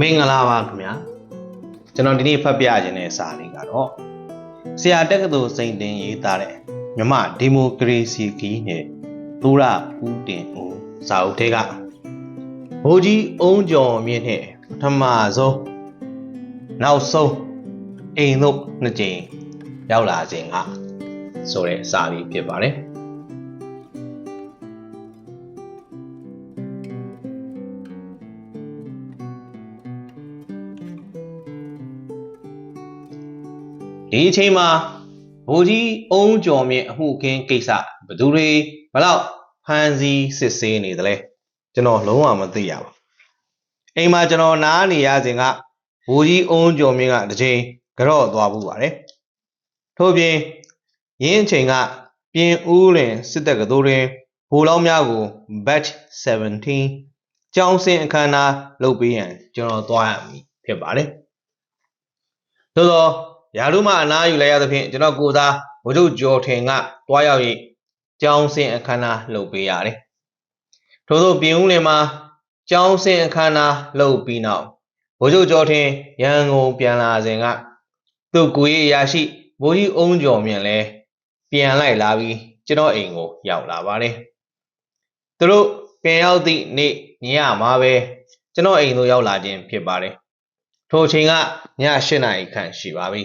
မင်္ဂလာပါခင်ဗျာကျွန်တော်ဒီနေ့ဖတ်ပြခြင်းတဲ့စာလေးကတော့ဆရာတက္ကသိုလ်စိန်တင်ရေးသားတဲ့မြမဒီမိုကရေစီကီးနဲ့သူရဦးတင်ဦးစာအုပ်ထဲကဘိုးကြီးအုံးကျော်မြင့်နဲ့ပထမဆုံးနောက်ဆုံးအိမ်တို့နှစ်ကြိမ်ရောက်လာခြင်းကဆိုတဲ့စာလေးဖြစ်ပါတယ် ဒီအချိန်မှာဘိုးကြီးအုံးကျော်မြင့်အမှုခင်းကိစ္စဘယ်သူတွေဘယ်တော့ဖမ်းဆီးစစ်ဆေးနေသလဲကျွန်တော်လုံးဝမသိရပါဘူးအိမ်မှာကျွန်တော်နားနေရစဉ်ကဘိုးကြီးအုံးကျော်မြင့်ကတစ်ချိန်ကြော့သွားမှုပါတယ်ထို့ပြင်ရင်းအချိန်ကပြင်ဦးလင်စစ်တပ်ကတိုးတွင်ဘိုးလောင်းများကို batch 17ကျောင်းစင်အခမ်းအနားလုပ်ပေးရန်ကျွန်တော်သွားရမည်ဖြစ်ပါတယ်သို့သော ရာထူးမှအနားယူလိုက်ရသဖြင့်ကျွန်တော်ကိုယ်စားဗိုလ်ချုပ်ကျော်ထင်ကတွားရောက်၍ကျောင်းစင်အခမ်းအနားလုပ်ပေးရတယ်ထို့သောပြင်ဦးလင်မှာကျောင်းစင်အခမ်းအနားလုပ်ပြီးနောက်ဗိုလ်ချုပ်ကျော်ထင်ရန်ကုန်ပြန်လာစဉ်ကသူ့ကိုယ်ရေးအရာရှိဗိုလ်ကြီးအုံးကျော်မြင့်လဲပြန်လိုက်လာပြီးကျွန်တော်အိမ်ကိုရောက်လာပါတယ်သူတို့ပြန်ရောက်သည့်နေ့ညမှာပဲကျွန်တော်အိမ်သို့ရောက်လာခြင်းဖြစ်ပါတယ်ထိုအချိန်ကည8နာရီခန့်ရှိပါပြီ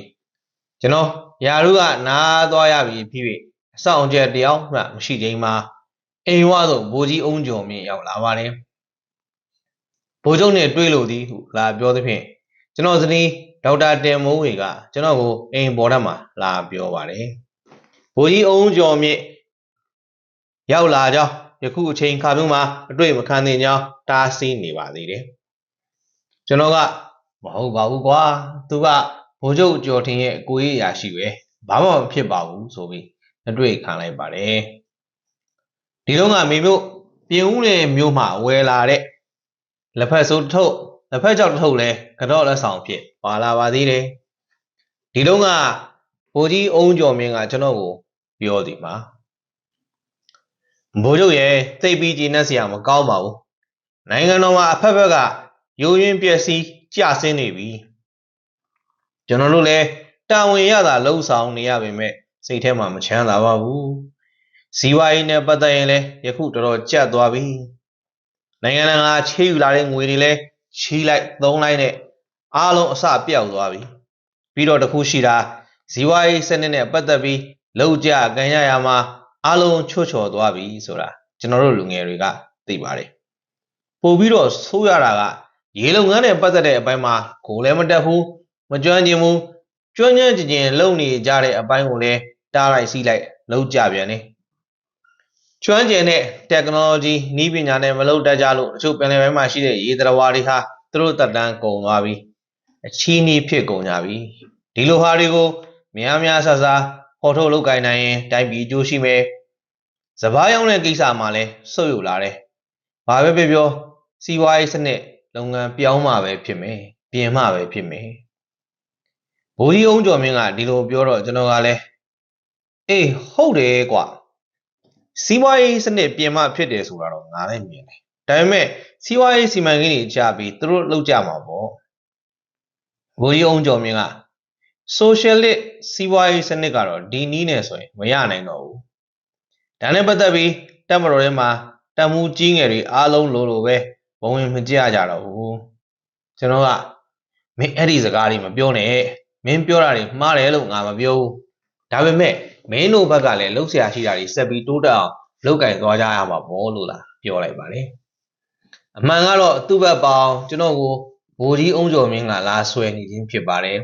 ကျွန်တော်ယာရုကနားသွားရပြီဖြစ်၍အဆောင်ကျက်တယောက်မှမရှိချိန်မှာအိမ်ဝသို့ဘိုးကြီးအုံးကျော်မြင့်ရောက်လာပါတယ်ဘိုးချုပ်နဲ့တွေ့လို့သည်ဟုလာပြောသဖြင့်ကျွန်တော်ဇနီးဒေါက်တာတင်မိုးဝေကကျွန်တော်ကိုအိမ်ပေါ်ထပ်မှာလာပြောပါတယ်ဘိုးကြီးအုံးကျော်မြင့်ရောက်လာကြောင်းယခုအချိန်ခါမျိုးမှာအတွေ့မခံသင့်ကြောင်းတားဆီးနေပါသေးတယ်ကျွန်တော်ကမဟုတ်ပါဘူးကွာသူက ဘိုးချုပ်ကျော်ထင်ရဲ့ကိုကြီးအရာရှိပဲဘာမှမဖြစ်ပါဘူးဆိုပြီးအတွေ့ခံလိုက်ပါတယ်ဒီတော့ကမေမျိုးပြင်ဦးလေမျိုးမှာဝယ်လာတဲ့လက်ဖက်စိုးတစ်ထုပ်လက်ဖက်ကြောက်တစ်ထုပ်လဲကတော့လက်ဆောင်ဖြစ်ပါလာပါသေးတယ်ဒီတော့ကဘိုးကြီးအုံးကျော်မင်းကကျွန်တော်ကိုပြောသည်မှာဘိုးချုပ်ရဲ့သိပ်ပြီးကြည်နက်စရာမကောင်းပါဘူးနိုင်ငံတော်မှာအဖက်ဖက်ကယိုယွင်းပျက်စီးကြဆင်းနေပြီ ကျွန်တော်တို့လည်းတာဝန်ရတာလှုပ်ဆောင်နေရပေမဲ့စိတ်ထဲမှာမချမ်းသာပါဘူးဇီဝရေးနဲ့ပတ်သက်ရင်လည်းယခုတော်တော်ကြက်သွားပြီနိုင်ငံတကာချေးယူလာတဲ့ငွေတွေလည်းချီးလိုက်သုံးလိုက်နဲ့အားလုံးအစပြောက်သွားပြီပြီးတော့တခုရှိတာဇီဝရေးစနစ်နဲ့ပတ်သက်ပြီးလောက်ကြကန်ရရမှာအားလုံးချွတ်ချော်သွားပြီဆိုတာကျွန်တော်တို့လူငယ်တွေကသိပါတယ်ပို့ပြီးတော့ဆိုးရတာကရေလုံငန်းနဲ့ပတ်သက်တဲ့အပိုင်းမှာကိုယ်လည်းမတက်ဘူး မကျွမ်းကျင်ဘူးကျွမ်းကျွမ်းကျင်ကျင်လုံနေကြတဲ့အပိုင်းကိုလည်းတားလိုက်စီးလိုက်လုံကြပြန်နေကျွမ်းကျင်တဲ့ technology နည်းပညာနဲ့မလုံတတ်ကြလို့အချို့ပင်လယ်ပိုင်းမှာရှိတဲ့ရေတရဝါတွေဟာသူတို့တက်တန်းကုန်သွားပြီအချီးနှီးဖြစ်ကုန်ကြပြီဒီလိုဟာတွေကိုများများဆဆဖော်ထုတ်လုပ်ကိုင်နိုင်ရင်တိုင်းပြည်ကြိုးရှိမယ်စပားရောင်းတဲ့ကိစ္စမှာလည်းဆုတ်ယူလာတယ်ဘာပဲပြောပြောစီးပွားရေးစနစ်လုပ်ငန်းပြောင်းမှပဲဖြစ်မယ်ပြင်မှပဲဖြစ်မယ် ဘိုးကြီးအောင်ကျော်မင်းကဒီလိုပြောတော့ကျွန်တော်ကလည်းအေးဟုတ်တယ်ကွာစီးပွားရေးစနစ်ပြင်မှဖြစ်တယ်ဆိုတာတော့ငါလည်းမြင်တယ်ဒါပေမဲ့စီးပွားရေးစီမံကိန်းတွေကြာပြီးသူတို့လုပ်ကြမှာပေါ့ဘိုးကြီးအောင်ကျော်မင်းက socialist စီးပွားရေးစနစ်ကတော့ဒီနည်းနဲ့ဆိုရင်မရနိုင်တော့ဘူးဒါနဲ့ပတ်သက်ပြီးတက်မတော်ထဲမှာတံမှုကြီးငယ်တွေအားလုံးလိုလိုပဲဘဝင်မကြကြတော့ဘူးကျွန်တော်ကမင်းအဲ့ဒီစကားတွေမပြောနဲ့ မင်းပြောတာတွေမှားတယ်လို့ငါမပြောဘူးဒါပေမဲ့မင်းတို့ဘက်ကလည်းလှုပ်ရှားရှိတာတွေဆက်ပြီးတိုးတက်အောင်လုပ်ကင်သွားကြရမှာပေါ့လို့လားပြောလိုက်ပါလေအမှန်ကတော့သူ့ဘက်ပေါင်းကျွန်တော်ကိုဘိုးကြီးအုံးကျော်မင်းကလာဆွဲနေခြင်းဖြစ်ပါတယ်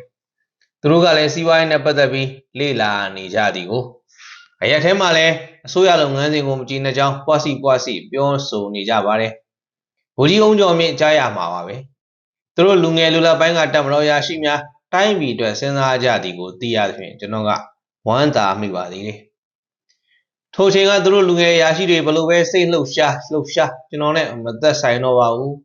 သူတို့ကလည်းစီးပွားရေးနဲ့ပတ်သက်ပြီးလေ့လာနေကြသည်ကိုအရက်ထဲမှာလည်းအစိုးရလုပ်ငန်းစဉ်ကိုမကြည့်တဲ့ကြောင်းပွားစီပွားစီပြောဆိုနေကြပါတယ်ဗိုလ်ကြီးအောင်ကျော်မြင့်ကြားရမှာပါပဲသူတို့လူငယ်လူလတ်ပိုင်းကတပ်မတော်ရာရှိများ တိုင်းပြည်အတွက်စဉ်းစားကြသည်ကိုသိရသဖြင့်ကျွန်တော်ကဝမ်းသာမိပါသေးတယ်ထိုချိန်ကသူတို့လူငယ်ရာရှိတွေဘလို့ပဲစိတ်လှုပ်ရှားလှုပ်ရှားကျွန်တော်နဲ့မသက်ဆိုင်တော့ပါဘူး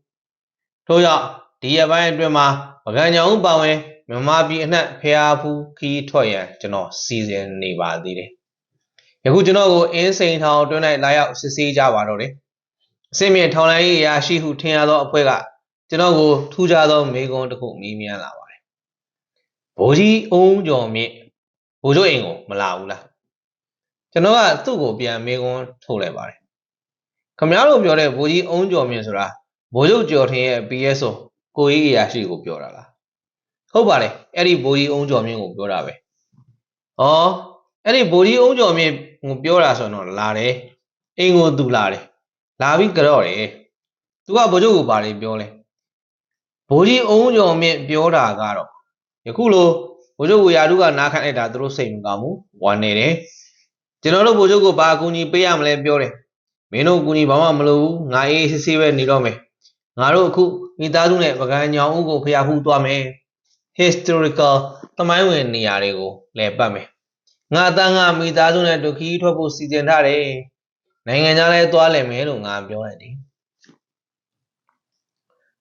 ထို့ကြောင့်ဒီရက်ပိုင်းအတွင်းမှာပကံကြောင်ပါဝင်မြန်မာပြည်အနှံ့ဖျားဖူးခီးထွက်ရန်ကျွန်တော်စီစဉ်နေပါသေးတယ်ယခုကျွန်တော်ကိုအင်းစိန်ထောင်တွင်း၌လာရောက်စစ်ဆေးကြပါတော့တယ်အစင်မြင့်ထောင်လိုင်းရေးရာရှိဟုထင်ရသောအဖွဲ့ကကျွန်တော်ကိုထူးခြားသောမေးခွန်းတစ်ခုမေးမြန်းလာပါတယ် ဘိုးကြီးအုံးကျော်မြင့်ဘိုးချုပ်အိမ်ကိုမလာဘူးလားကျွန်တော်ကသူ့ကိုပြန်မေးခွန်းထုတ်လိုက်ပါတယ်ခမရတို့ပြောတဲ့ဘိုးကြီးအုံးကျော်မြင့်ဆိုတာဘိုးချုပ်ကျော်ထင်ရဲ့ PSO ကိုကြီးအရာရှိကိုပြောတာလားဟုတ်ပါတယ်အဲ့ဒီဘိုးကြီးအုံးကျော်မြင့်ကိုပြောတာပဲဩအဲ့ဒီဘိုးကြီးအုံးကျော်မြင့်ကိုပြောတာဆိုတော့လာတယ်အိမ်ကိုသူလာတယ်လာပြီးကြော့တယ်သူကဘိုးချုပ်ကိုဘာတွေပြောလဲဘိုးကြီးအုံးကျော်မြင့်ပြောတာကတော့ ယခုလိုဘိုးချုပ်ဝေယာတုကနားခံလိုက်တာသူတို့စိတ်မကောင်းဘူးဝမ်းနေတယ်ကျွန်တော်တို့ဘိုးချုပ်ကိုဘာအကူအညီပေးရမလဲပြောတယ်မင်းတို့အကူအညီဘာမှမလိုဘူးငါအေးအေးဆေးဆေးပဲနေတော့မယ်ငါတို့အခုမိသားစုနဲ့ပကံညောင်ဦးကိုဖျားဖူးသွားမယ် historical သမိုင်းဝင်နေရာတွေကိုလည်ပတ်မယ်ငါအတန်းကမိသားစုနဲ့ဒုက္ခီးထွက်ဖို့စီစဉ်ထားတယ်နိုင်ငံခြားလဲသွားလည်မယ်လို့ငါပြောလိုက်တယ်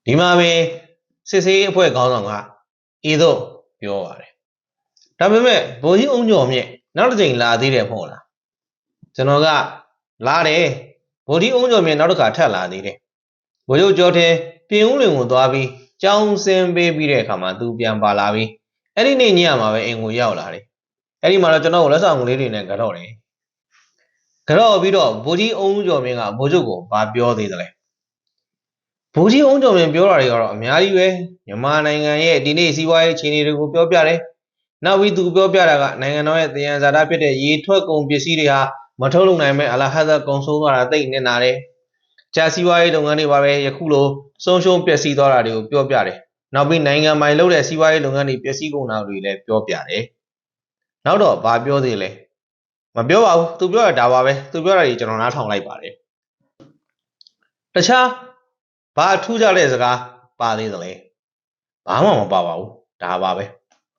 ဒီမှာပဲစစ်စေးအဖွဲ့ခေါင်းဆောင်ကဤသို့ ပြောပါတယ်ဒါပေမဲ့ဗိုလ်ကြီးအုံကျော်မြင့်နောက်တစ်ချိန်လာသေးတယ်မဟုတ်လားကျွန်တော်ကလာတယ်ဗိုလ်ကြီးအုံကျော်မြင့်နောက်တစ်ခါထပ်လာသေးတယ်ဗိုလ်ချုပ်ကျော်တဲ့ပြင်ဦးလွင်ကိုသွားပြီးကြောင်းစင်ပေးပြီးတဲ့အခါမှာသူပြန်ပါလာပြီးအဲ့ဒီနေ့ညမှာပဲအိမ်ကိုရောက်လာတယ်အဲ့ဒီမှာတော့ကျွန်တော်ကိုလက်ဆောင်ကလေးတွေနဲ့ကြော့တယ်ကြော့ပြီးတော့ဗိုလ်ကြီးအုံကျော်မြင့်ကဗိုလ်ချုပ်ကိုဘာပြောသေးသလဲ ဗိုလ်ကြီးအုံကျော်မြင့်ပြောတာတွေကတော့အများကြီးပဲမြန်မာနိုင်ငံရဲ့ဒီနေ့စီးပွားရေးအခြေအနေတွေကိုပြောပြတယ်နောက်ပြီးသူပြောပြတာကနိုင်ငံတော်ရဲ့တယံဇာတာဖြစ်တဲ့ရေထွက်ကုန်ပစ္စည်းတွေဟာမထုတ်လုပ်နိုင်မဲ့အလားဟဇာကုံဆုံးသွားတာသိနေနာတယ်။ကြာစီးပွားရေးလုပ်ငန်းတွေပါပဲယခုလိုဆုံးရှုံးပျက်စီးသွားတာတွေကိုပြောပြတယ်။နောက်ပြီးနိုင်ငံပိုင်လုပ်တဲ့စီးပွားရေးလုပ်ငန်းတွေပျက်စီးကုန်တာတွေလည်းပြောပြတယ်။နောက်တော့ဘာပြောသေးလဲ။မပြောပါဘူး။ तू ပြောတာဒါပါပဲ။ तू ပြောတာကြီးကျွန်တော်နားထောင်လိုက်ပါတယ်။တခြား ဘာထူးခြားတဲ့စကားပါသေးသလဲ။ဘာမှမပါပါဘူး။ဒါပါပဲ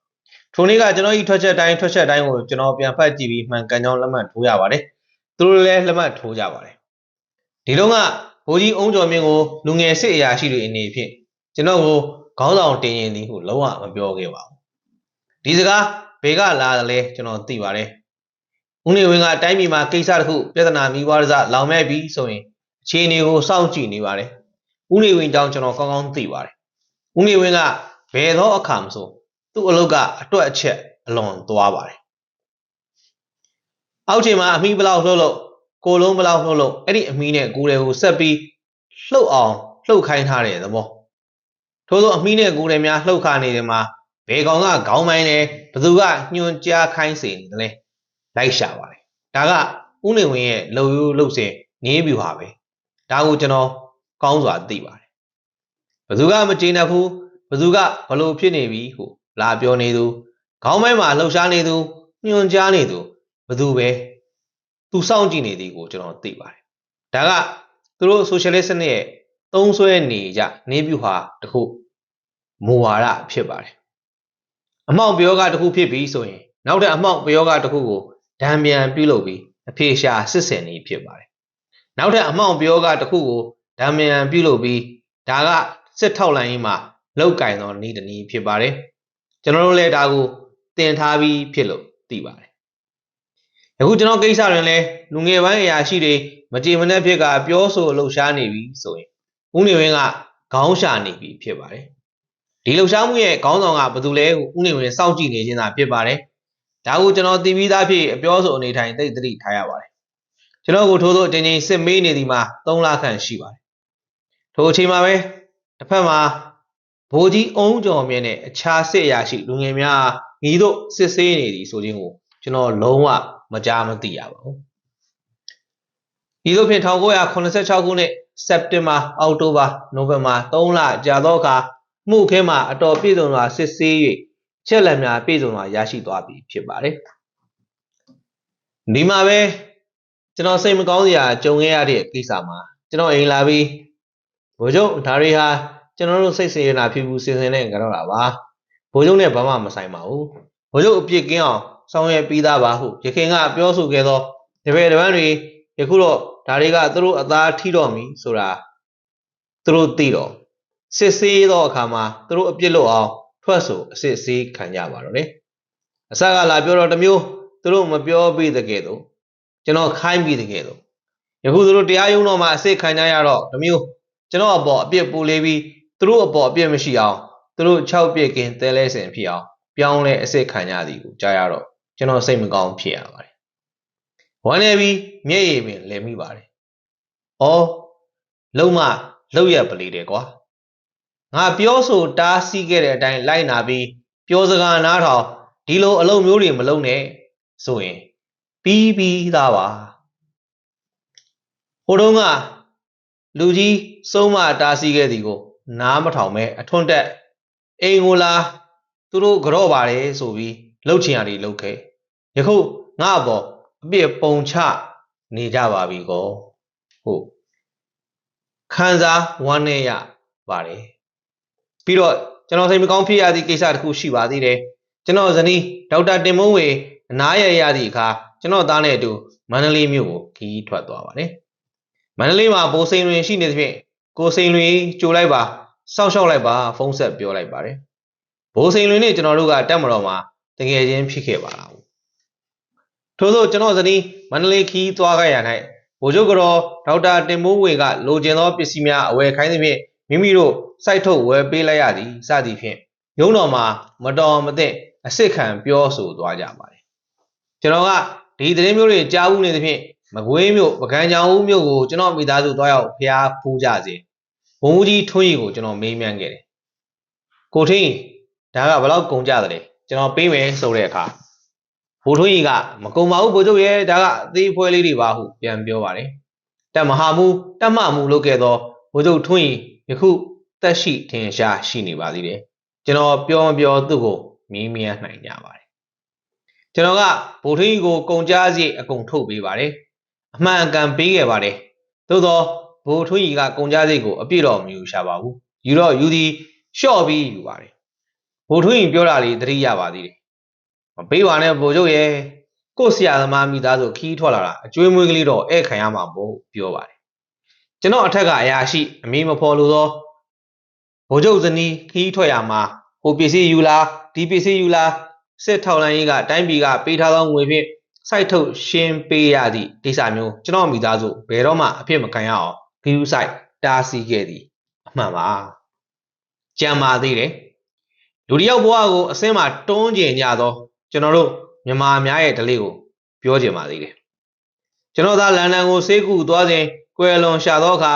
။ထိုနေ့ကကျွန်တော်ဤထွက်ချက်တိုင်းထွက်ချက်တိုင်းကိုကျွန်တော်ပြန်ဖတ်ကြည့်ပြီးမှန်ကန်ကြောင်းလက်မှတ်ထိုးရပါတယ်။သူတို့လည်းလက်မှတ်ထိုးကြပါတယ်။ဒီတော့ကဘိုးကြီးအုံးကျော်မင်းကိုလူငယ်စစ်အရာရှိတွေအနေဖြင့်ကျွန်တော်ကိုခေါင်းဆောင်တင်ရင်သည်ဟုလုံးဝမပြောခဲ့ပါဘူး။ဒီစကားဘေကလာတယ်လဲကျွန်တော်သိပါတယ်။ဦးနေဝင်းကတိုင်းပြည်မှာကိစ္စတစ်ခုပြဿနာမိဘရစလောင်မဲ့ပြီးဆိုရင်အခြေအနေကိုစောင့်ကြည့်နေပါတယ်။ ဦးနေဝင်းကြောင့်ကျွန်တော်ကောင်းကောင်းသိပါတယ်။ဦးနေဝင်းကဘယ်သောအခါမဆိုသူ့အလုပ်ကအတွက်အချက်အလွန်သွားပါတယ်။အောက်ချိန်မှာအမီးဘလောက်လှုပ်လို့ကိုလုံးဘလောက်လှုပ်လို့အဲ့ဒီအမီးနဲ့ကိုယ်တွေကိုဆက်ပြီးလှုပ်အောင်လှုပ်ခိုင်းထားတဲ့သဘော။ထို့သောအမီးနဲ့ကိုယ်တွေများလှုပ်ခါနေတယ်မှာဘယ်ကောင်ကခေါင်းမိုင်းလဲဘသူကညွှန်ကြားခိုင်းစေနေတယ်လဲလိုက်ရှာပါတယ်။ဒါကဦးနေဝင်းရဲ့လှုပ်ရိုးလှုပ်စင်နေပြူပါပဲ။ဒါကိုကျွန်တော် ကောင်းစွာသိပါတယ်။ဘသူကမကျေနပ်ဘူးဘသူကဘလို့ဖြစ်နေပြီဟုလာပြောနေသူခေါင်းမိုင်းမှာလှုပ်ရှားနေသူညွှန်ကြားနေသူဘသူပဲသူစောင့်ကြည့်နေသည်ကိုကျွန်တော်သိပါတယ်ဒါကသူတို့ socialist စနစ်ရဲ့သုံးဆွဲနေကြနေပြူဟာတခုမူဝါဒဖြစ်ပါတယ်အမောက်ပြောကတခုဖြစ်ပြီးဆိုရင်နောက်တဲ့အမောက်ပြောကတခုကိုဒံပြန်ပြုလုပ်ပြီးအဖေရှာစစ်စင်နေဖြစ်ပါတယ်နောက်တဲ့အမောက်ပြောကတခုကို ဒံပြန်ပြုလုပ်ပြီးဒါကစစ်ထောက်လိုင်းကြီးမှာလောက်ကင်သောဤတနည်းဖြစ်ပါတယ်ကျွန်တော်တို့လည်းဒါကိုတင်ထားပြီးဖြစ်လို့သိပါတယ်အခုကျွန်တော်ကိစ္စတွင်လည်းလူငယ်ပိုင်းအရာရှိတွေမကြေမနက်ဖြစ်ကပြောဆိုလှုပ်ရှားနေပြီဆိုရင်ဦးနေဝင်းကခေါင်းရှာနေပြီဖြစ်ပါတယ်ဒီလှုပ်ရှားမှုရဲ့ခေါင်းဆောင်ကဘယ်သူလဲကိုဦးနေဝင်းစောင့်ကြည့်နေခြင်းသာဖြစ်ပါတယ်ဒါကိုကျွန်တော်သိပြီးသားဖြစ်အပြောဆိုအနေထိုင်သိသိထားရပါတယ်ကျွန်တော်ကိုထိုးထိုးအတင်းချင်းစစ်မေးနေသည်မှာ3လခန့်ရှိပါတယ် ထိုအချိန်မှာပဲတစ်ဖက်မှာဗိုလ်ကြီးအုံးကျော်မြင့်နဲ့အခြားစစ်အရာရှိလူငယ်များညီတို့စစ်ဆေးနေသည်ဆိုခြင်းကိုကျွန်တော်လုံးဝမကြားမသိရပါဘူး။ဒီလိုဖြင့်1986ခုနှစ်စက်တင်ဘာအောက်တိုဘာနိုဝင်ဘာ3လကြာသောအခါမှုခဲမှာအတော်ပြည့်စုံစွာစစ်ဆေး၍ချက်လက်များပြည့်စုံစွာရရှိသွားပြီဖြစ်ပါတယ်။ဒီမှာပဲကျွန်တော်စိတ်မကောင်းစရာကြုံခဲ့ရတဲ့ကိစ္စမှာကျွန်တော်အိမ်လာပြီး ဘိုလ်ချုပ်ဒါတွေဟာကျွန်တော်တို့စိတ်စေရနာဖြစ်ဘူးစင်စင်နဲ့ကြတော့တာပါဘိုလ်ချုပ်နဲ့ဘာမှမဆိုင်ပါဘူးဘိုလ်ချုပ်အပြစ်ကင်းအောင်ဆောင်ရွက်ပြီးသားပါဟုရခင်ကပြောဆိုခဲ့သောတပည့်တပန်းတွေယခုတော့ဒါတွေကသူတို့အသားထိတော့မီဆိုတာသူတို့သိတော့စစ်ဆေးသောအခါမှာသူတို့အပြစ်လို့အောင်ထွက်ဆိုအစစ်ဆေးခံကြပါတော့လေအစကလာပြောတော့တမျိုးသူတို့မပြောပြီးတကယ်တော့ကျွန်တော်ခိုင်းပြီးတကယ်တော့ယခုသူတို့တရားရုံးတော်မှာအစစ်ခံကြရတော့တမျိုး ကျွန်တော်အပေါ်အပြစ်ပူလေးပြီးသူတို့အပေါ်အပြစ်မရှိအောင်သူတို့6ပြစ်ကင်းတဲလဲစင်ဖြစ်အောင်ပြောင်းလဲအစ်စ်ခံကြသည်ကိုကြားရတော့ကျွန်တော်စိတ်မကောင်းဖြစ်ရပါတယ်ဝမ်းနေပြီးမျက်ရည်ပင်လည်မိပါတယ်ဩလုံးမလောက်ရပလေးတယ်ကွာငါပြောဆိုတားဆီးခဲ့တဲ့အတိုင်းလိုက်နာပြီးပြောစကားနားထောင်ဒီလိုအလုပ်မျိုးတွေမလုပ်နဲ့ဆိုရင်ပြီးပြီးသားပါဟိုတုန်းကလူကြီး စုံးမတားဆီးခဲ့သည်ကို နားမထောင်မဲအထွန်းတက်အိမ်ကိုလာသူတို့ကြော့ပါတယ်ဆိုပြီးလှုပ်ချင်ရတယ်လှုပ်ခဲ့ယခုငါအပေါ်အပြစ်ပုံချနေကြပါပြီကောဟုတ်ခံစားဝမ်းနေရပါတယ်ပြီးတော့ကျွန်တော်စိတ်မကောင်းဖြစ်ရသည့်ကိစ္စတစ်ခုရှိပါသေးတယ်ကျွန်တော်ဇနီးဒေါက်တာတင်မိုးဝေအနားရရသည့်အခါကျွန်တော်သားနဲ့အတူမန္တလေးမြို့ကိုခီးထွက်သွားပါတယ်မန္တလေးမှာဘိုးစိန်လွင်ရှိနေသဖြင့် ကိုစိန်လွင်ကြိုလိုက်ပါစောက်ရှောက်လိုက်ပါဖုန်းဆက်ပြောလိုက်ပါတယ်ဘိုးစိန်လွင်နဲ့ကျွန်တော်တို့ကတက်မတော်မှာတကယ်ချင်းဖြစ်ခဲ့ပါလားထို့သောကျွန်တော်ဇနီးမန္တလေးခီးသွားခဲ့ရ၌ဗိုလ်ချုပ်ကတော့ဒေါက်တာတင်မိုးဝေကလိုချင်သောပစ္စည်းများအဝယ်ခိုင်းသဖြင့်မိမိတို့စိုက်ထုတ်ဝယ်ပေးလိုက်ရသည်စသည်ဖြင့်ရုံးတော်မှာမတော်မသင့်အစ်စ်ခံပြောဆိုသွားကြပါတယ်ကျွန်တော်ကဒီသတင်းမျိုးတွေကြားဘူးနေသဖြင့် မကွေးမြို့ပကံကြောင်ဦးမြို့ကိုကျွန်တော်မိသားစုတွားရောက်ဖျားဖူးကြစေဘုံကြီးထွန်းရီကိုကျွန်တော်မေးမြန်းခဲ့တယ်ကိုထင်းဒါကဘယ်လောက်ကုန်ကြတယ်ကျွန်တော်ပေးမယ်ဆိုတဲ့အခါဘိုးထွန်းကြီးကမကုံပါဘူးဘိုးချုပ်ရဲ့ဒါကအသေးဖွဲလေးတွေပါဟုပြန်ပြောပါတယ်တက်မဟာမူတက်မှမူလုပ်ခဲ့သောဘိုးချုပ်ထွန်းကြီးယခုတက်ရှိထင်ရှားရှိနေပါသေးတယ်ကျွန်တော်ပြောမပြောသူ့ကိုမင်းမြန်းနိုင်ကြပါတယ်ကျွန်တော်ကဗိုလ်ထွန်းကြီးကိုကုန်ကြားစီအကုန်ထုတ်ပေးပါတယ် အမှန်အကန်ပေးခဲ့ပါတယ်သို့သောဗိုလ်ထွန်းကြီးကကုန်ကြားစီကိုအပြည့်တော်မယူရှာပါဘူးယူတော့ယူသည်လျှော့ပြီးယူပါတယ်ဗိုလ်ထွန်းကြီးပြောတာလေးသတိရပါသေးတယ်မပေးပါနဲ့ဗိုလ်ချုပ်ရဲ့ကို့ဆရာသမားမိသားစုခီးထွက်လာတာအကျွေးမွေးကလေးတော့ဧည့်ခံရမှာပေါ့ပြောပါတယ်ကျွန်တော်အထက်ကအရာရှိအမေမဖော်လို့သောဗိုလ်ချုပ်ဇနီးခီးထွက်ရမှာဟိုပစ္စည်းယူလာဒီပစ္စည်းယူလာစစ်ထောက်လိုင်းကြီးကတိုင်းပြည်ကပေးထားသောငွေဖြင့် စိုက်ထုတ်ရှင်းပေးရသည့်ကိစ္စမျိုးကျွန်တော်မိသားစုဘယ်တော့မှအဖြစ်မခံရအောင်ဂယူဆိုင်တားဆီးခဲ့သည်အမှန်ပါကြံပါသေးတယ်လူတယောက်ဘဝကိုအစင်းမှာတွန်းကျင်ကြသောကျွန်တော်တို့မြန်မာများရဲ့ဓလေ့ကိုပြောချင်ပါသေးတယ်ကျွန်တော်သားလန်ဒန်ကိုဆေးကူသွားစဉ်ကွယ်လွန်ရှာသောအခါ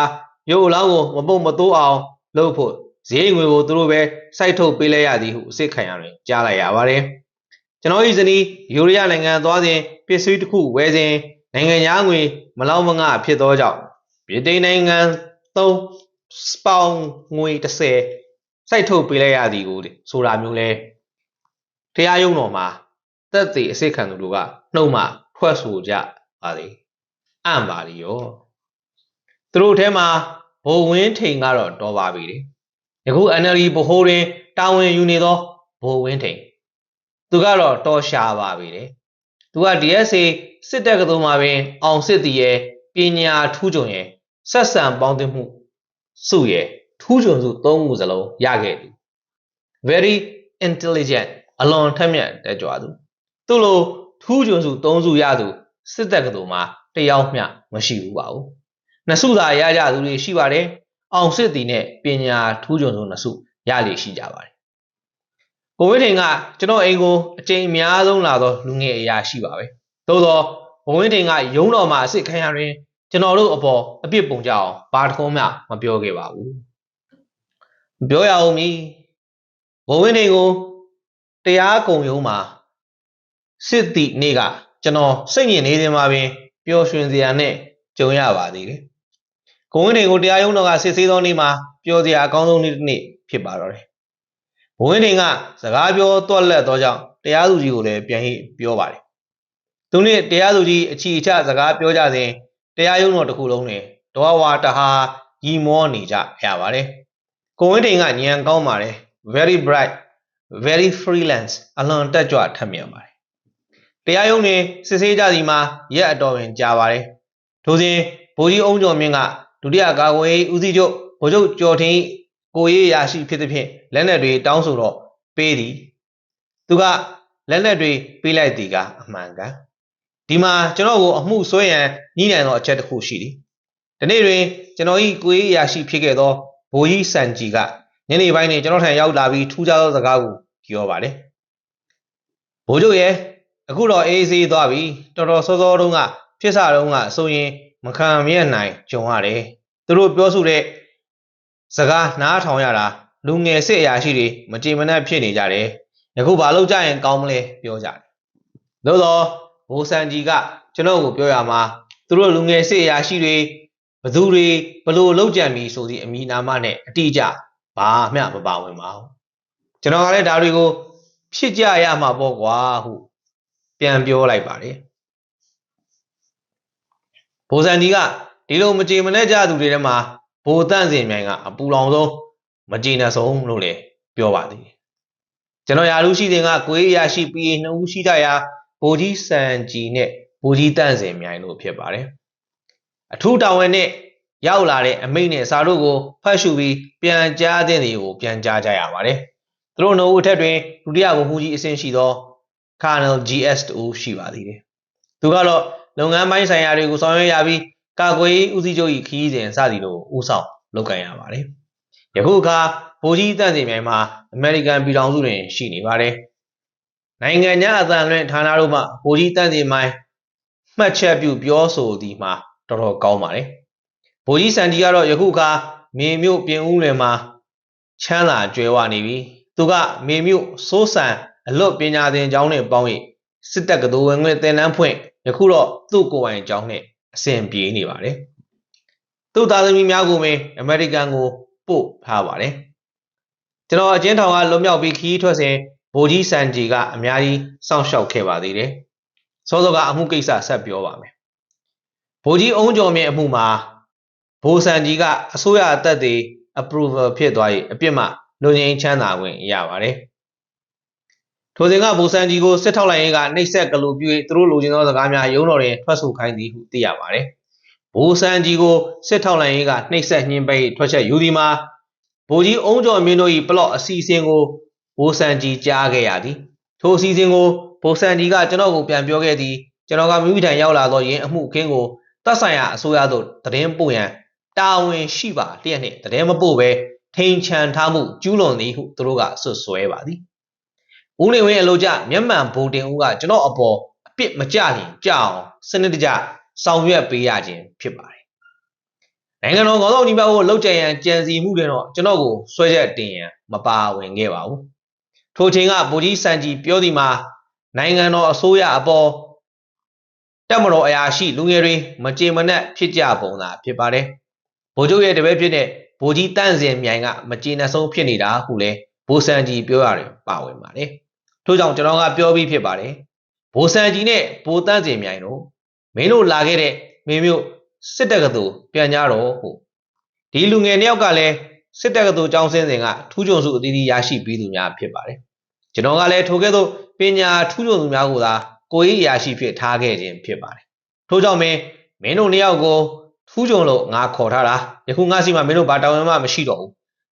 ရုပ်အလောင်းကိုမပုတ်မတိုးအောင်လုပ်ဖို့ဈေးငွေကိုသူတို့ပဲစိုက်ထုတ်ပေးလိုက်ရသည်ဟုအစ်စ်ခံရတွင်ကြားလိုက်ရပါတယ် ကျွန်တော်၏ဇနီးယူရီးယားနိုင်ငံသွားစဉ်ပစ္စည်းတစ်ခုဝယ်စဉ်နိုင်ငံသားငွေမလောက်မငှဖြစ်သောကြောင့်ပြည်တိန်နိုင်ငံသုံးစပေါင်ငွေ30စိုက်ထုတ်ပေးလိုက်ရသည်ကိုဆိုတာမျိုးလဲတရားရုံးတော်မှာတက်သေးအစ်စ်ခံသူတို့ကနှုတ်မှထွက်ဆိုကြပါလေအံ့ပါလေရောသူတို့ထဲမှာဘိုလ်ဝင်းထိန်ကတော့တော်ပါပြီလေယခု NLD ဗဟိုတွင်တာဝန်ယူနေသောဘိုလ်ဝင်းထိန် သူကတော့တော်ရှာပါပြီလေသူက DSA စစ်တပ်ကတော်မှာပင် အောင်စစ်တည်ရဲ့ပညာထူးချွန်ရဲ့ဆက်ဆံပေါင်းသင်းမှုစုရဲ့ထူးချွန်စုသုံးခုစလုံးရခဲ့သည် very intelligent အလွန်ထက်မြက်တက်ကြွသူသူ့လိုထူးချွန်စုသုံးစုရသူစစ်တပ်ကတော်မှာတယောက်မျှမရှိဘူးပါဘူးနှစ်စုသာရကြသူတွေရှိပါတယ်အောင်စစ်တီနဲ့ပညာထူးချွန်ဆုံးနှစ်စုရလေရှိကြပါတယ် ကိုဝင်းထင်ကကျွန်တော်အိမ်ကိုအကြိမ်အများဆုံးလာသောလူငယ်အရာရှိပါပဲသို့သောဘဝင်းထင်ကရုံးတော်မှာအစ်စ်ခံရတွင်ကျွန်တော်တို့အပေါ်အပြစ်ပုံကြအောင်ဘာတခုံးမှမပြောခဲ့ပါဘူးမပြောရအောင်မီဘဝင်းထင်ကိုတရားကုံရုံးမှာစစ်တီနေ့ကကျွန်တော်စိတ်ညစ်နေစဉ်မှာပင်ပျော်ရွှင်စရာနဲ့ကြုံရပါသေးတယ်။ကိုဝင်းတွေကိုတရားရုံးတော်ကစစ်ဆေးသောနေ့မှာပျော်စရာအကောင်းဆုံးနေ့တစ်နေ့ဖြစ်ပါတော့တယ်။ဘ ဝင်းတွေကစကားပြောတော့လက်သောကြောင့်တရားသူကြီးကိုလည်းပြန်ဟိပြောပါတယ်။သူနဲ့တရားသူကြီးအချီအချစကားပြောကြစဉ်တရားရုံးတော်တစ်ခုလုံးတွင်တဝဝတဟာရီမောနေကြရပါတယ်။ကိုဝင်းတွေကညံကောင်းပါတယ် very bright very freelance အလွန်တက်ကြွထက်မြက်ပါတယ်တရားရုံးတွင်စစ်ဆေးကြစီမှာရက်အတော်ပင်ကြာပါတယ်ထိုစဉ်ဗိုလ်ကြီးအုံကျော်မြင့်ကဒုတိယကာကွယ်ဦးစီးချုပ်ဗိုလ်ချုပ်ကျော်ထင်း ကိုရေးရာရှိဖြစ်သဖြင့်လက်နက်တွေတောင်းဆိုတော့ပေးသည်သူကလက်နက်တွေပေးလိုက်သည်ကအမှန်ကန်ဒီမှာကျွန်တော်ကိုအမှုဆွဲရန်ညှိနှိုင်သောအချက်တစ်ခုရှိသည်ဒီနေ့တွင်ကျွန်တော်၏ကိုရေးရာရှိဖြစ်ခဲ့သောဗိုလ်ကြီးစံကြီးကညနေပိုင်းနေကျွန်တော်ထံရောက်လာပြီးထူးခြားသောစကားကိုပြောပါတယ်ဘိုးချုပ်ရဲ့အခုတော့အေးအေးသွားပြီတော်တော်စောစောတုန်းကဖြစ်စားတုန်းကဆိုရင်မခံမရနိုင်ကြုံရတယ်သူတို့ပြောဆိုတဲ့ စကားနားထောင်ရတာလူငယ်စစ်အရာရှိတွေမကြေမနက်ဖြစ်နေကြတယ်ယခုဘာလုပ်ကြရင်ကောင်းမလဲပြောကြတယ်သို့တော့ဘိုးဆန်ကြီးကကျွန်တော်ကိုပြောရမှာသူတို့လူငယ်စစ်အရာရှိတွေဘသူတွေဘလို့လောက်ကြံပြီဆိုသည့်အမိနာမနဲ့အတိအကျဘာမှမပါဝင်ပါဘူးကျွန်တော်ကလည်းဒါတွေကိုဖြစ်ကြရမှာပေါ့ကွာဟုပြန်ပြောလိုက်ပါတယ်ဘိုးဆန်ကြီးကဒီလိုမကြေမနက်ကြသူတွေထဲမှာ ဘိုးတန့်စင်မြိုင်ကအပူလောင်ဆုံးမကြေနပ်ဆုံးလို့လည်းပြောပါသေးတယ်ကျွန်တော်ရာလူရှိတဲ့ကကိုအေးရရှိပြီးနှစ်ဦးရှိတရာဘိုးကြီးစံကြီးနဲ့ဘိုးကြီးတန့်စင်မြိုင်တို့ဖြစ်ပါတယ်အထူးတာဝန်နဲ့ရောက်လာတဲ့အမိတ်နဲ့စာတို့ကိုဖတ်ရှုပြီးပြန်ကြားတဲ့တွေကိုပြန်ကြားကြရပါတယ်သူတို့နှုတ်အထက်တွင်ဒုတိယဗိုလ်မှူးကြီးအဆင့်ရှိသော Colonel GS တူရှိပါသေးတယ်သူကတော့လုပ်ငန်းပိုင်းဆိုင်ရာတွေကိုဆောင်ရွက်ရပြီး ကာကွယ်ရေးဦးစီးချုပ်၏ခရီးစဉ်စသည်တို့ဦးဆောင်လုပ်ကိုင်ရပါတယ်။ယခုအခါဗိုလ်ကြီးတန့်စင်မြိုင်မှာအမေရိကန်ပြည်ထောင်စုတွင်ရှိနေပါတယ်။နိုင်ငံခြားအသံလွှင့်ဌာနတို့မှဗိုလ်ကြီးတန့်စင်မိုင်မှတ်ချက်ပြုပြောဆိုသည်မှာတော်တော်ကောင်းပါတယ်။ဗိုလ်ကြီးစံတီကတော့ယခုအခါမေမြို့ပြင်ဦးလွင်မှာချမ်းသာကြွယ်ဝနေပြီ။သူကမေမြို့စိုးစံအလွတ်ပညာသင်ကျောင်းနဲ့ပေါင်း၍စစ်တပ်ကတော်ဝင်ခွင့်သင်တန်းဖွင့်ယခုတော့သူ့ကိုယ်ပိုင်ကျောင်းနဲ့ အဆင်ပြေနေပါတယ်။သူ့သားသမီးများကိုပင်အမေရိကန်ကိုပို့ထားပါတယ်။ကျွန်တော်အကျဉ်းထောင်ကလွတ်မြောက်ပြီးခီးထွက်စဉ်ဗိုလ်ကြီးစံကြီးကအများကြီးစောင့်ရှောက်ခဲ့ပါသေးတယ်။စောစောကအမှုကိစ္စဆက်ပြောပါမယ်။ဗိုလ်ကြီးအုံးကျော်မြင့်အမှုမှာဗိုလ်စံကြီးကအစိုးရအသက်တွေ approval ဖြစ်သွားရင်အပြစ်မှလူငင်းချမ်းသာဝင်ရပါတယ်။ ထိုစဉ်ကဘူဆန်ကြီးကိုစစ်ထောက်လိုက်ရေးကနှိပ်စက်ကလူပြည့်သူတို့လူချင်းသောစကားများရုံးတော်တွင်ထွက်ဆိုခိုင်းသည်ဟုသိရပါသည်။ဘူဆန်ကြီးကိုစစ်ထောက်လိုက်ရေးကနှိပ်ဆက်ညှင်းပယ်ထွက်ချက်ယူသည်မှာဗိုလ်ကြီးအုံးကျော်မင်းတို့၏ပလော့အစီအစဉ်ကိုဘူဆန်ကြီးကြားခဲ့ရသည်။ထိုအစီအစဉ်ကိုဘူဆန်ကြီးကကျွန်တော်ကိုပြန်ပြောခဲ့သည်ကျွန်တော်ကမိမိထံရောက်လာသောယင်းအမှုအခင်းကိုတပ်ဆိုင်ရာအစိုးရသို့တည်င်းပို့ရန်တာဝန်ရှိပါလျက်နှင့်တည်င်းမပို့ဘဲထိန်ချန်ထားမှုကျူးလွန်သည်ဟုသူတို့ကဆွဆွဲပါသည်။ ဦးနေဝင်းအလို့ကြမျက်မှန်ဗိုလ်တင်ဦးကကျွန်တော်အပေါ်အပြစ်မကြရင်ကြောက်စနစ်တကျဆောင်ရွက်ပေးရခြင်းဖြစ်ပါတယ်။နိုင်ငံတော်ခေါင်းဆောင်ညီမကိုလှုပ်ကြံရန်ကြံစီမှုတွေတော့ကျွန်တော်ကိုဆွဲချက်တင်ရန်မပါဝင်ခဲ့ပါဘူး။ထိုချိန်ကဗိုလ်ကြီးစံကြီးပြောသည်မှာနိုင်ငံတော်အစိုးရအပေါ်တက်မတော်အရာရှိလူငယ်တွေမကြေမနက်ဖြစ်ကြပုံသာဖြစ်ပါတယ်။ဗိုလ်ချုပ်ရဲ့တပည့်ဖြစ်တဲ့ဗိုလ်ကြီးတန့်စင်မြိုင်ကမကြေနပ်ဆုံးဖြစ်နေတာဟုလဲဗိုလ်စံကြီးပြောရတယ်ပါဝင်ပါတယ်။ ထို့ကြောင့်ကျွန်တော်ကပြောပြီးဖြစ်ပါတယ်ဘိုးဆန်ကြီးနဲ့ဘိုးတန်းစင်မြိုင်တို့မင်းတို့လာခဲ့တဲ့မင်းမျိုးစစ်တပ်ကတူပြန်ကြတော့ဟုဒီလူငယ်နှစ်ယောက်ကလည်းစစ်တပ်ကတူចောင်းစင်းစဉ်ကထူးချွန်စုအသီးသီးရရှိပြီးသူများဖြစ်ပါတယ်ကျွန်တော်ကလည်းထိုကဲ့သို့ပညာထူးချွန်သူများကိုသာကိုယ်ရေးရရှိဖြစ်ထားခဲ့ခြင်းဖြစ်ပါတယ်ထို့ကြောင့်မင်းမင်းတို့နှစ်ယောက်ကိုထူးချွန်လို့ငါခေါ်ထားတာယခုငါစီမှာမင်းတို့ဘာတောင်းမှမရှိတော့ဘူး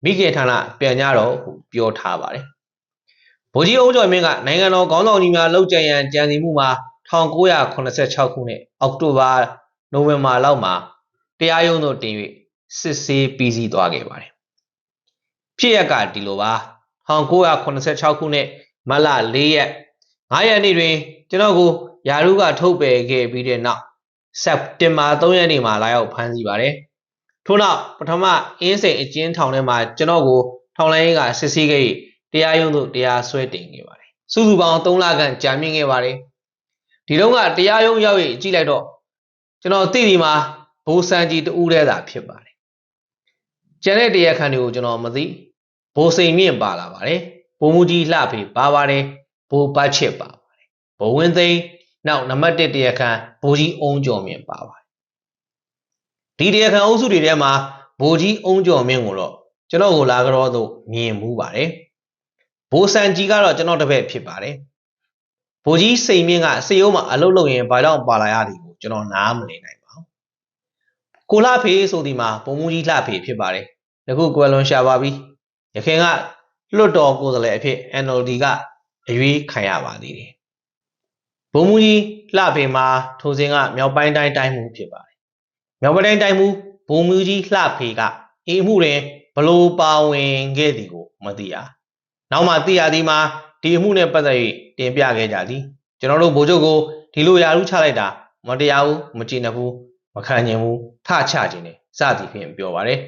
မိခင်ဌာနပြန်ကြတော့ဟုပြောထားပါတယ် ဗိုလ်ကြီးအုံးကျော်မင်းကနိုင်ငံတော်ခေါင်းဆောင်ကြီးများလှုပ်ကြံရန်ကြံစီမှုမှာ1986ခုနှစ်အောက်တိုဘာနိုဝင်ဘာလောက်မှာတရားရုံးသို့တင်၍စစ်ဆေးပြီးစီးသွားခဲ့ပါတယ်။ဖြစ်ရက်ကဒီလိုပါ1986ခုနှစ်မတ်လ4ရက်9ရက်နေ့တွင်ကျွန်တော်ကိုယာရုကထုတ်ပယ်ခဲ့ပြီးတဲ့နောက်စက်တင်ဘာ3ရက်နေ့မှာလာရောက်ဖမ်းဆီးပါတယ်။ထို့နောက်ပထမအင်းစိန်အကျဉ်းထောင်ထဲမှာကျွန်တော်ကိုထောင်လိုင်းကစစ်ဆေးခဲ့ တရားရုံးသို့တရားစွဲတင်ခဲ့ပါတယ်စုစုပေါင်း3လခန့်ကြာမြင့်ခဲ့ပါတယ်ဒီတော့ကတရားရုံးရောက်ရင်ကြည့်လိုက်တော့ကျွန်တော်သိဒီမှာဘိုးစံကြီးတူးတဲ့တာဖြစ်ပါတယ်ကျန်တဲ့တရားခံတွေကိုကျွန်တော်မသိဘိုးစိန်မြင့်ပါလာပါတယ်ဘိုးမူကြီးလှဖေးပါပါတယ်ဘိုးပတ်ချစ်ပါပါတယ်ဘိုးဝင်းသိန်းနောက်နံပါတ်1တရားခံဘိုးကြီးအုံးကျော်မြင့်ပါပါတယ်ဒီတရားခံအုပ်စုတွေထဲမှာဘိုးကြီးအုံးကျော်မြင့်ကိုတော့ကျွန်တော်ကိုလာကြတော့သို့မြင်မှုပါတယ် ဘိုးဆန်ကြီးကတော့ကျွန်တော်တပည့်ဖြစ်ပါတယ်ဘိုးကြီးစိန်မြင့်ကစေယုံမှာအလုပ်လုပ်ရင်ဘာလို့ပါလာရသည်ကိုကျွန်တော်နားမလည်နိုင်ပါဘူးကိုလှဖေးဆိုဒီမှာဘုံမူကြီးလှဖေးဖြစ်ပါတယ်ယခုကွယ်လွန်ရှာပါပြီရခင်ကလွတ်တော်ကိုယ်စားလှယ်အဖြစ် NLD ကအရွေးခံရပါသေးတယ်ဘုံမူကြီးလှဖေးမှာထိုစဉ်ကမြောက်ပိုင်းတိုင်းတိုင်းမှုဖြစ်ပါတယ်မြောက်ပိုင်းတိုင်းတိုင်းမှုဘုံမူကြီးလှဖေးကအေးမှုတွင်ဘလို့ပါဝင်ခဲ့သည်ကိုမသိရ နောက်မှသိရသည်မှာဒီအမှုနဲ့ပတ်သက်၍တင်ပြခဲ့ကြသည်ကျွန်တော်တို့ဗိုလ်ချုပ်ကိုဒီလိုယာရုချလိုက်တာမတရားဘူးမကြည်နပ်ဘူးမခံနိုင်ဘူးထချခြင်းနဲ့စသည်ဖြင့်ပြောပါတယ်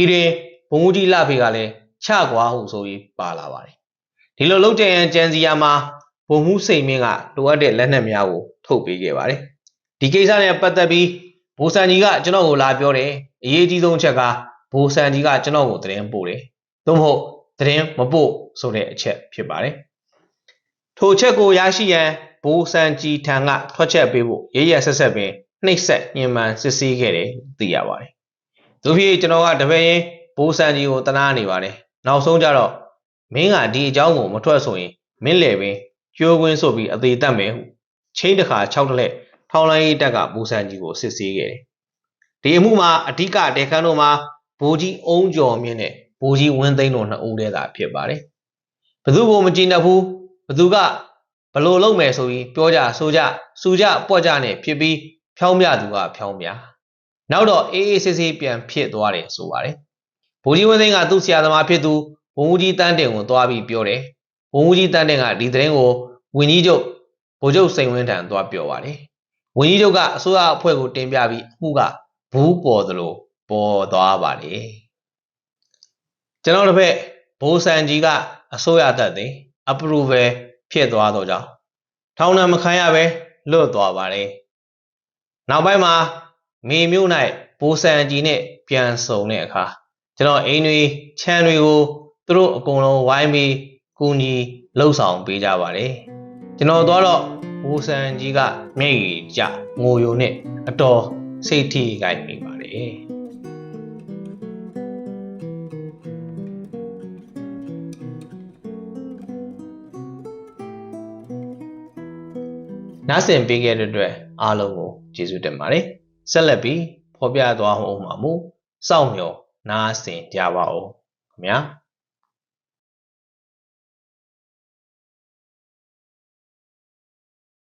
ဤတွင်ဘုံမူကြီးလှဖေကလည်းချကွာဟုဆိုပြီးပါလာပါတယ်ဒီလိုလုံးကျန်ရန်ကြံစီယာမှာဘုံမှုစိတ်မင်းကလိုအပ်တဲ့လက်နက်များကိုထုတ်ပေးခဲ့ပါတယ်ဒီကိစ္စနဲ့ပတ်သက်ပြီးဘိုးစံကြီးကကျွန်တော်ကိုလာပြောတယ်အရေးကြီးဆုံးအချက်ကဘိုးစံကြီးကကျွန်တော်ကိုသတင်းပို့တယ်သို့မဟုတ် သတင်းမပို့ဆိုတဲ့အချက်ဖြစ်ပါတယ်ထိုအချက်ကိုရရှိရန်ဘိုးစံကြီးထံကထွက်ချက်ပေးဖို့ရရဆက်ဆက်ပင်နှိပ်ဆက်ညှဉ်းပန်းစစ်ဆေးခဲ့တယ်လို့သိရပါတယ်။သူဖြစ်ကျွန်တော်ကတပည့်ရင်ဘိုးစံကြီးကိုတနာနေပါတယ်။နောက်ဆုံးကြတော့မင်းကဒီအကြောင်းကိုမထွက်ဆိုရင်မင်းလည်းပင်ကျိုးကွင်းဆိုပြီးအသေးတတ်မယ်ဟုချင်းတစ်ခါ၆တလက်ထောင်းလိုင်းရေးတက်ကဘိုးစံကြီးကိုစစ်ဆေးခဲ့တယ်။ဒီအမှုမှာအဓိကဒေခန်းတို့မှာဘိုးကြီးအုံးကျော်မြင့်နဲ့ ဘိုးကြီးဝင်းသိန်းတို့နှစ်ဦးတည်းသာဖြစ်ပါတယ်။ဘသူကိုမကြည်နပ်ဘူးဘသူကဘလို့လုပ်မယ်ဆိုပြီးပြောကြဆိုကြစူကြပွက်ကြနဲ့ဖြစ်ပြီးဖြောင်းပြသူကဖြောင်းပြနောက်တော့အေးအေးဆေးဆေးပြန်ဖြစ်သွားတယ်ဆိုပါတယ်ဘိုးကြီးဝင်းသိန်းကသူ့ဆရာသမားဖြစ်သူဘုံဦးကြီးတန်းတင်ကိုသွားပြီးပြောတယ်ဘုံဦးကြီးတန်းတင်ကဒီသတင်းကိုဝင်းကြီးချုပ်ဗိုလ်ချုပ်စိန်ဝင်းထံသွားပြောပါတယ်ဝင်းကြီးချုပ်ကအစိုးရအဖွဲ့ကိုတင်ပြပြီးအမှုကဘူးပေါ်သလိုပေါ်သွားပါတယ် ကျွန်တော်တို့ဘက်ဘိုးစံကြီးကအစိုးရတက်တယ် approval ဖြစ်သွားတော့ကြောင့်ထောင်နှံမခံရပဲလွတ်သွားပါတယ်နောက်ပိုင်းမှာမေမျိုး၌ဘိုးစံကြီးနဲ့ပြန်ဆုံတဲ့အခါကျွန်တော်အိမ်တွေခြံတွေကိုသူတို့အကုန်လုံးဝိုင်းပြီးကူညီလှုပ်ဆောင်ပေးကြပါတယ်ကျွန်တော်တော့ဘိုးစံကြီးကမျက်ရည်ကျငိုယိုနဲ့အတော်စိတ်ထိခိုက်နေပါတယ် နားဆင်ပေးခဲ့တဲ့အတွက်အားလုံးကိုကျေးဇူးတင်ပါတယ်ဆက်လက်ပြီးဖော်ပြသွားအောင်မှာမို့စောင့်မျှော်နားဆင်ကြပါဦးခင်ဗျာ